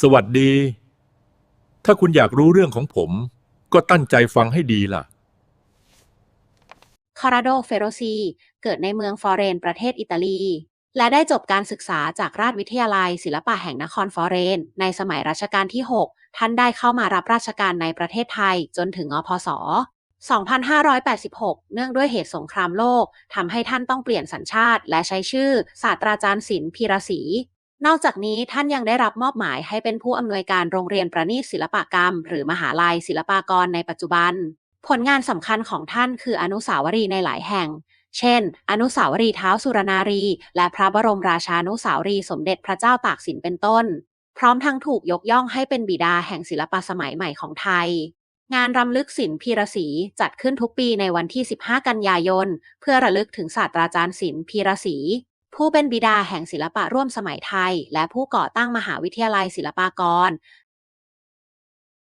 สวัสดี ถ้าคุณอยากรู้เรื่องของผม ก็ตั้งใจฟังให้ดีล่ะ คาราโดเฟโรซี เกิดในเมืองฟอเรน ประเทศอิตาลี และได้จบการศึกษาจากราชวิทยาลัย ศิลปะแห่งนครฟอเรน ในสมัยรัชกาลที่ 6 ท่านได้เข้ามารับราชการในประเทศไทยจนถึงอพศ 2586 เนื่องด้วยเหตุสงครามโลกทำให้ท่านต้องเปลี่ยนสัญชาติ และใช้ชื่อศาสตราจารย์ศิลป์พีระศรี นอกจากนี้ท่านยังได้รับมอบหมายให้เป็นผู้อำนวยการโรงเรียนประณีตศิลปกรรม หรือมหาลัยศิลปากรในปัจจุบัน ผลงานสำคัญของท่านคืออนุสาวรีย์ในหลายแห่ง เช่น อนุสาวรีย์เท้าสุรนารี และพระบรมราชานุสาวรีย์สมเด็จพระเจ้าตากสินเป็นต้น พร้อมทั้งถูกยกย่องให้เป็นบิดาแห่งศิลปะสมัยใหม่ของไทย งานรำลึกศิลป์พีระศรีจัดขึ้นทุกปีในวันที่ 15 กันยายน เพื่อระลึกถึงศาสตราจารย์ศิลป์พีระศรี ผู้เป็นบิดาแห่งศิลปะร่วมสมัยไทย และผู้ก่อตั้งมหาวิทยาลัยศิลปากร